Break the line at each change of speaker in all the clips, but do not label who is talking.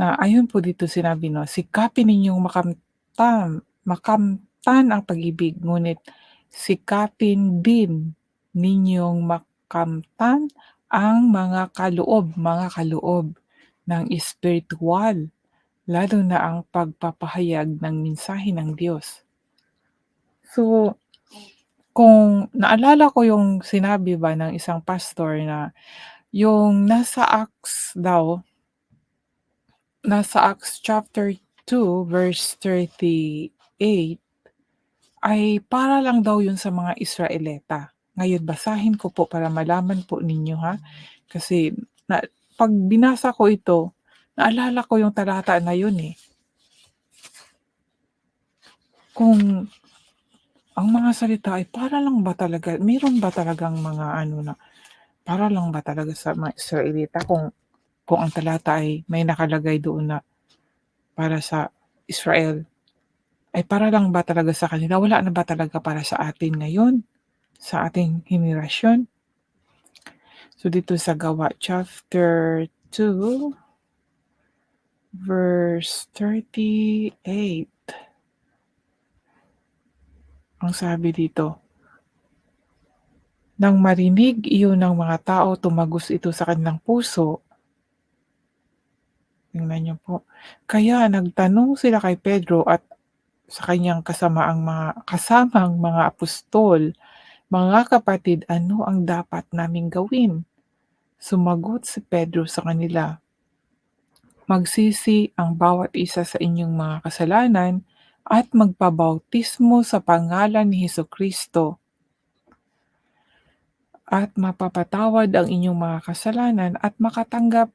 Na ayon po dito sinabi 'no, "Sikapin ninyong makamtan makamtan ang pag-ibig, ngunit sikapin din ninyong makamtan ang mga kaloob mga kaloob ng espirituwal, lalo na ang pagpapahayag ng mensahe ng Diyos." So, kung naalala ko yung sinabi ba ng isang pastor na yung nasa Acts daw nasa Acts chapter 2 verse 38 ay para lang daw yun sa mga Israelita. Ngayon basahin ko po para malaman po ninyo ha, kasi na 'pag binasa ko ito, naalala ko yung talata na yun, eh. Kung ang mga salita ay para lang ba talaga meron ba talagang mga ano na, para lang ba talaga sa mga Israelita kung kung ang talata ay may nakalagay doon na para sa Israel, ay para lang ba talaga sa kanila? Wala na ba talaga para sa atin ngayon, sa ating henerasyon? So dito sa Gawa chapter 2 verse 38. Ang sabi dito, Nang marinig iyon ng mga tao, tumagos ito sa kanilang puso. Tingnan niyo po. Kaya nagtanong sila kay Pedro at sa kanyang kasamaang mga kasamang mga apostol, "Mga kapatid, ano ang dapat naming gawin?" Sumagot si Pedro sa kanila, "Magsisi ang bawat isa sa inyong mga kasalanan at magpabautismo sa pangalan ni Hesukristo at mapapatawad ang inyong mga kasalanan at makatanggap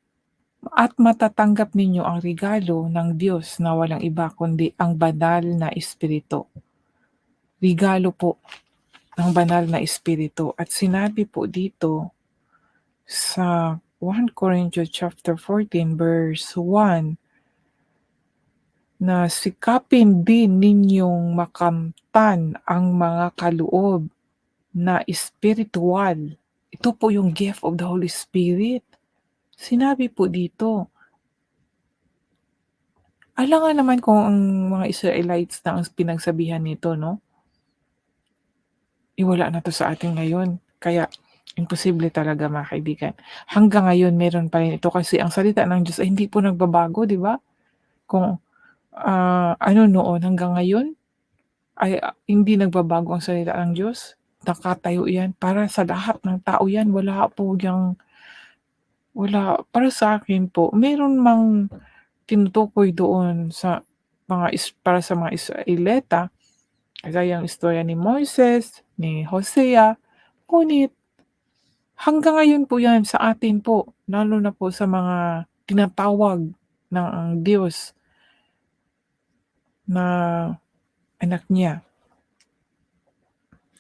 at matatanggap ninyo ang regalo ng Diyos na walang iba kundi ang banal na Espiritu." Regalo po ng banal na Espiritu at sinabi po dito sa 1 Corinthians chapter 14 verse 1 na sikapin din ninyong makamtan ang mga kaloob na espirituwal. Ito po yung gift of the Holy Spirit. Sinabi po dito. Alangan naman kung ang mga Israelites na ang pinagsabihan nito, no? Eh, wala na 'to sa atin ngayon. Kaya imposible talaga mga kaibigan. Hanggang ngayon meron pa rin ito kasi ang salita ng Diyos ay hindi po nagbabago, 'di ba? Kung, ah, ano noon hanggang ngayon ay, ah, hindi nagbabago ang salita ng Diyos. Nakatayo 'yan para sa lahat ng tao 'yan. Wala po diyang wala para sa akin po meron mang tinutukoy doon sa mga para sa mga Israelita, kagaya ng istorya ni Moises, ni Hosea, ngunit hanggang ngayon po 'yan sa atin po, lalo na po sa mga tinatawag ng Diyos na anak niya.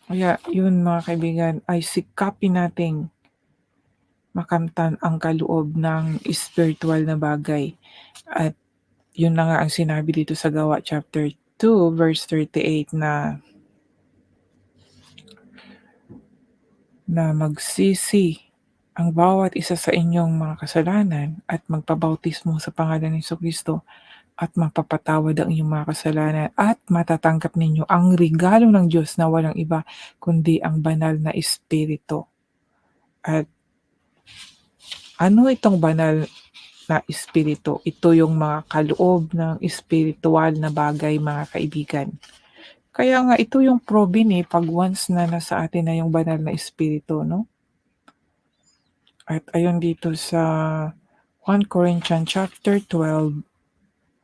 Kaya yun mga kaibigan ay sikapin nating makamtan ang kaloob ng espirituwal na bagay. At yun na nga ang sinabi dito sa Gawa chapter 2 verse 38 na na magsisi ang bawat isa sa inyong mga kasalanan at magpabautismo sa pangalan ni Jesucristo at mapapatawad ang inyong mga kasalanan at matatanggap ninyo ang regalo ng Diyos na walang iba kundi ang banal na Espiritu. At ano itong banal na Espiritu? Ito yung mga kaloob ng espiritual na bagay mga kaibigan. Kaya nga ito yung proven eh, pag once na nasa atin na yung banal na Espiritu, no? At ayon dito sa 1 Corinthians chapter 12,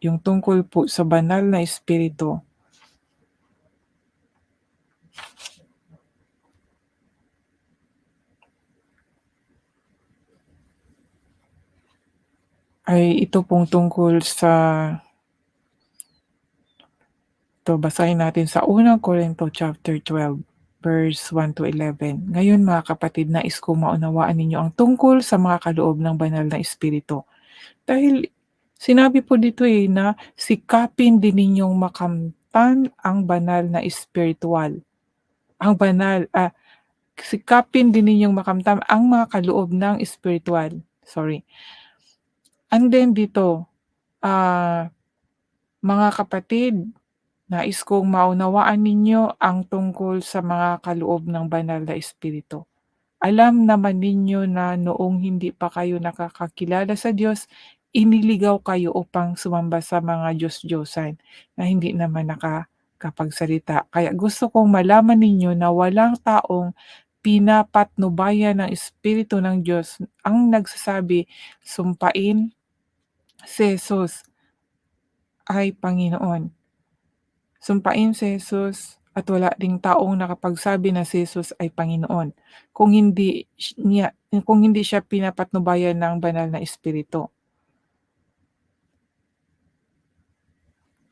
yung tungkol po sa banal na Espiritu. Ay ito pong tungkol sa ito basahin natin sa unang Korinto chapter 12 verse 1 to 11. Ngayon mga kapatid, nais ko maunawaan ninyo ang tungkol sa mga kaloob ng banal na Espiritu. Dahil sinabi po dito eh na sikapin din ninyong makamtan ang banal na espiritual. Ang banal, ah, sikapin din ninyong makamtan ang mga kaloob ng espiritual. Sorry. And then dito, Ah, mga kapatid, nais kong maunawaan ninyo ang tungkol sa mga kaloob ng banal na espiritu. Alam naman ninyo na noong hindi pa kayo nakakakilala sa Diyos, iniligaw kayo upang sumamba sa mga Diyos-Diyosan na hindi naman nakakapagsalita. Kaya gusto kong malaman ninyo na walang taong pinapatnubayan ng Espiritu ng Diyos ang nagsasabi, sumpain si Jesus ay Panginoon. Sumpain si Jesus at wala ding taong nakapagsabi na si Jesus ay Panginoon kung hindi niya kung hindi siya pinapatnubayan ng banal na espiritu.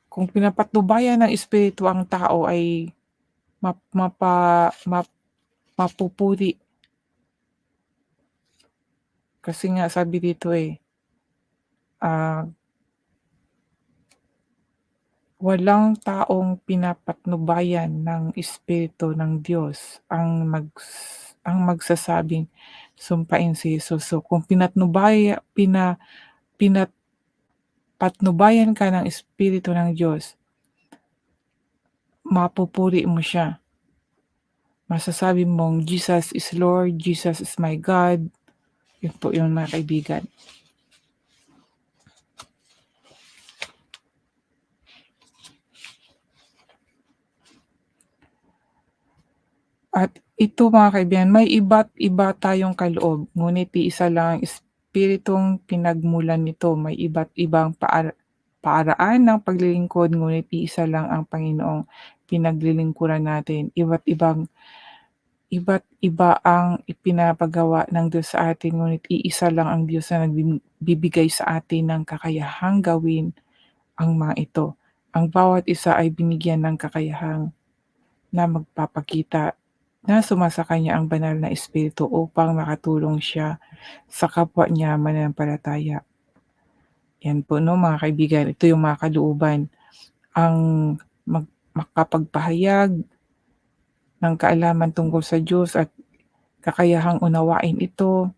Kung pinapatnubayan ng espiritu ang tao ay map, mapa, map, mapupuri. Kasi nga sabi dito eh, ah, walang taong pinapatnubayan ng espiritu ng Diyos ang mag ang magsasabing sumpain si Jesus. So kung pinatnubaya pina pinapatnubayan ka ng espiritu ng Diyos, mapupuri mo siya. Masasabi mong Jesus is Lord, Jesus is my God. Yun po yun mga kaibigan. At ito mga kaibigan, may iba't iba tayong kaloob, ngunit iisa lang ang espiritong pinagmulan nito. May iba't ibang paar paaraan ng paglilingkod, ngunit iisa lang ang Panginoong pinaglilingkuran natin. Iba't ibang iba't iba ang ipinapagawa ng Diyos sa atin, ngunit iisa lang ang Diyos na nagbibigay sa atin ng kakayahang gawin ang mga ito. Ang bawat isa ay binigyan ng kakayahang na magpapakita na sumasakanya ang banal na espiritu upang makatulong siya sa kapwa niya mananampalataya. Yan po no mga kaibigan, ito yung mga kalooban. Ang mag, makapagpahayag ng kaalaman tungkol sa Diyos at kakayahang unawain ito,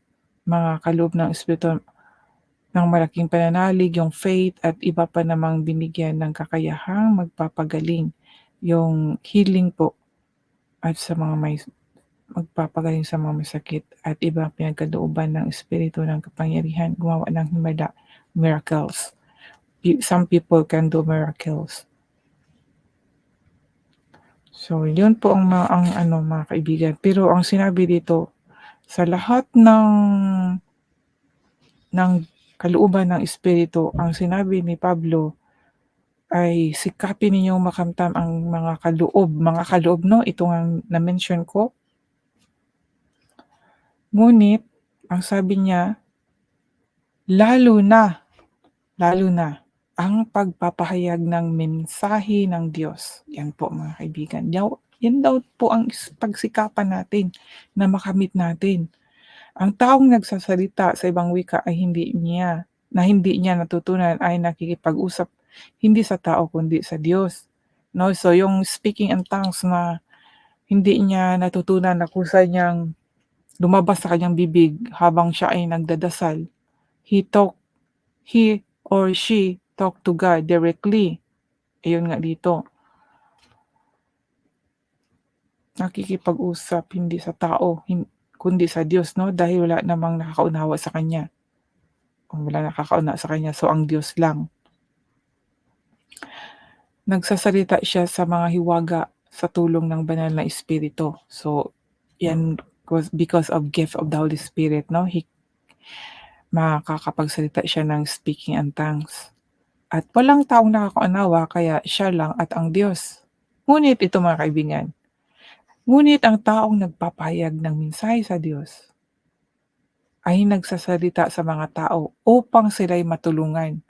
mga kaloob ng espiritu ng malaking pananalig, yung faith at iba pa namang binigyan ng kakayahang magpapagaling, yung healing po at sa mga may magpapagaling sa mga masakit at ibang pinagkalooban ng espiritu ng kapangyarihan gumawa ng himala, miracles. Some people can do miracles. So, yun po ang, ang ano mga kaibigan. Pero ang sinabi dito, sa lahat ng ng kalooban ng espiritu, ang sinabi ni Pablo, ay sikapin ninyong makamtam ang mga kaloob, mga kaloob no, ito ang na-mention ko. Ngunit, ang sabi niya, lalo na, lalo na, ang pagpapahayag ng mensahe ng Diyos. Yan po mga kaibigan. Yan daw po ang pagsikapan natin na makamit natin. Ang taong nagsasalita sa ibang wika ay hindi niya, na hindi niya natutunan ay nakikipag-usap hindi sa tao kundi sa Diyos. No? So yung speaking in tongues na hindi niya natutunan na kusa niyang lumabas sa kanyang bibig habang siya ay nagdadasal. He talk, he or she talk to God directly. Ayun nga dito. Nakikipag-usap hindi sa tao, kundi sa Diyos, no? Dahil wala namang nakakaunawa sa Kanya. Wala nakakaunawa sa Kanya, so ang Diyos lang. Nagsasalita siya sa mga hiwaga sa tulong ng banal na espiritu. So, yan was because of gift of the Holy Spirit, no? He, makakapagsalita siya ng speaking and tongues. At walang taong nakakaunawa, kaya siya lang at ang Diyos. Ngunit ito mga kaibigan, ngunit ang taong nagpapahayag ng mensahe sa Diyos ay nagsasalita sa mga tao upang sila'y matulungan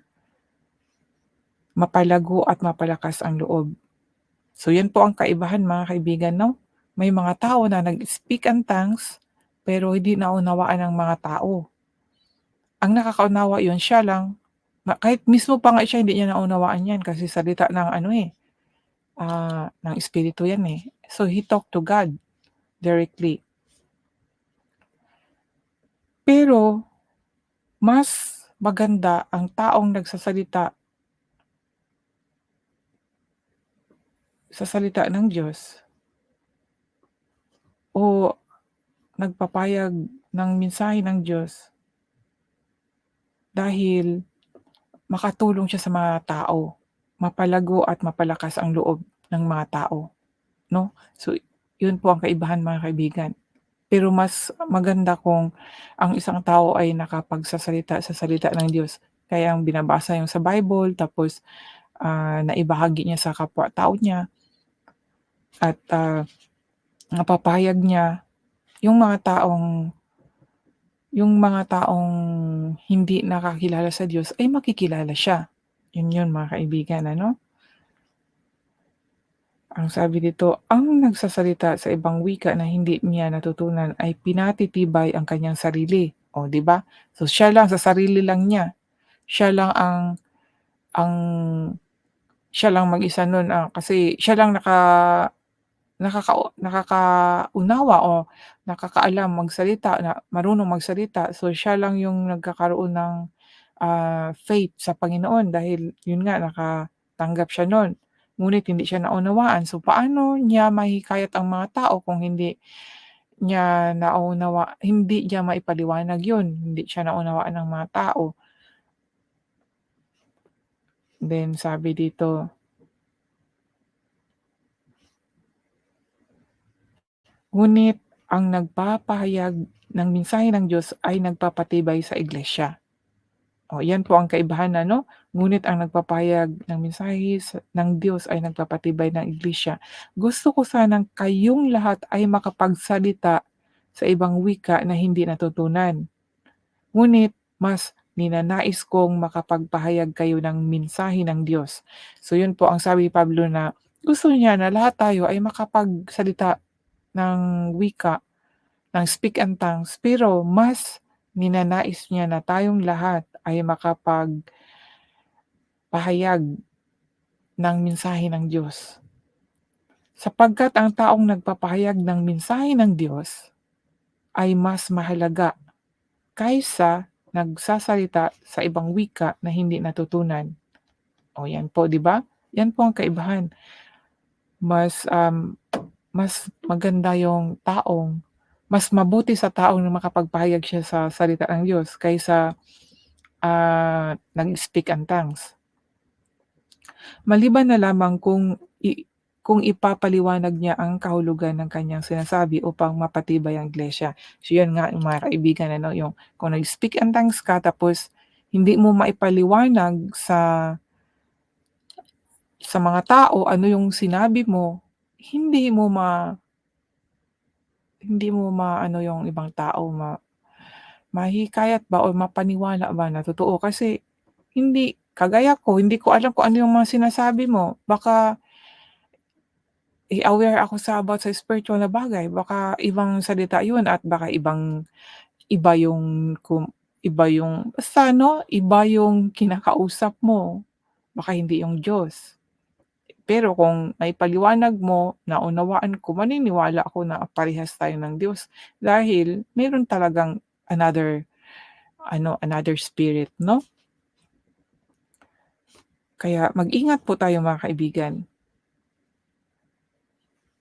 mapalago at mapalakas ang loob. So yan po ang kaibahan mga kaibigan, no? May mga tao na nag-speak ang tongues pero hindi naunawaan ng mga tao. Ang nakakaunawa yon siya lang. Kahit mismo pa nga siya hindi niya naunawaan yan kasi salita ng ano eh, uh, ng espiritu yan eh. So he talked to God directly. Pero mas maganda ang taong nagsasalita sa salita ng Diyos o nagpapahayag ng mensahe ng Diyos dahil makatulong siya sa mga tao, mapalago at mapalakas ang loob ng mga tao, 'no? So, yun po ang kaibahan mga kaibigan. Pero mas maganda kung ang isang tao ay nakapagsasalita sa salita ng Diyos, kaya ang binabasa yung sa Bible tapos, ah, naibahagi niya sa kapwa-tao niya at, ah, napapahayag niya yung mga taong yung mga taong hindi nakakilala sa Diyos ay makikilala siya. Yun yun mga kaibigan, ano? Ang sabi dito, ang nagsasalita sa ibang wika na hindi niya natutunan ay pinatitibay ang kanyang sarili. O, 'di ba? So, siya lang sa sarili lang niya. Siya lang ang ang siya lang mag-isa nun, ah, kasi siya lang naka nakakau nakakaunawa o nakakaalam magsalita na marunong magsalita. So, siya lang yung nagkakaroon ng, ah, faith sa Panginoon dahil yun nga nakatanggap siya nun. Ngunit hindi siya naunawaan. So, paano niya mahihikayat ang mga tao kung hindi niya naunawa hindi niya maipaliwanag yun, hindi siya naunawaan ng mga tao. Then sabi dito Ngunit ang nagpapahayag ng mensahe ng Diyos ay nagpapatibay sa iglesia. O, yan po ang kaibahan ano, ngunit ang nagpapahayag ng mensahe sa ng Diyos ay nagpapatibay ng iglesia. Gusto ko sanang kayong lahat ay makapagsalita sa ibang wika na hindi natutunan. Ngunit mas ninanais kong makapagpahayag kayo ng mensahe ng Diyos. So yun po ang sabi ni Pablo na gusto niya na lahat tayo ay makapagsalita ng wika, ng speak and tongues, pero mas ninanais niya na tayong lahat ay makapag pahayag ng mensahe ng Diyos. Sapagkat ang taong nagpapahayag ng mensahe ng Diyos ay mas mahalaga kaysa nagsasalita sa ibang wika na hindi natutunan. O yan po, 'di ba? Yan po ang kaibahan. Mas, um, mas maganda yung taong mas mabuti sa taong na makapagpahayag siya sa salita ng Diyos kaysa, ah, nag-speak ang tongues. Maliban na lamang kung kung ipapaliwanag niya ang kahulugan ng kanyang sinasabi upang mapatibay ang iglesia. So yun nga mga kaibigan ano, yung kung nag-speak ang tongues ka tapos hindi mo maipaliwanag sa sa mga tao ano yung sinabi mo, hindi mo ma hindi mo maano yung ibang tao ma mahihikayat ba o mapaniwala ba na totoo kasi hindi kagaya ko, hindi ko alam kung ano yung mga sinasabi mo. Baka i-aware ako sa about sa spiritual na bagay, baka ibang salita yun at baka ibang iba yung kum iba yung basta ano, iba yung kinakausap mo, baka hindi yung Diyos. Pero kung naipaliwanag mo, naunawaan ko, maniniwala ako na parehas tayo ng Diyos dahil meron talagang another ano, another spirit, 'no? Kaya mag-ingat po tayo mga kaibigan.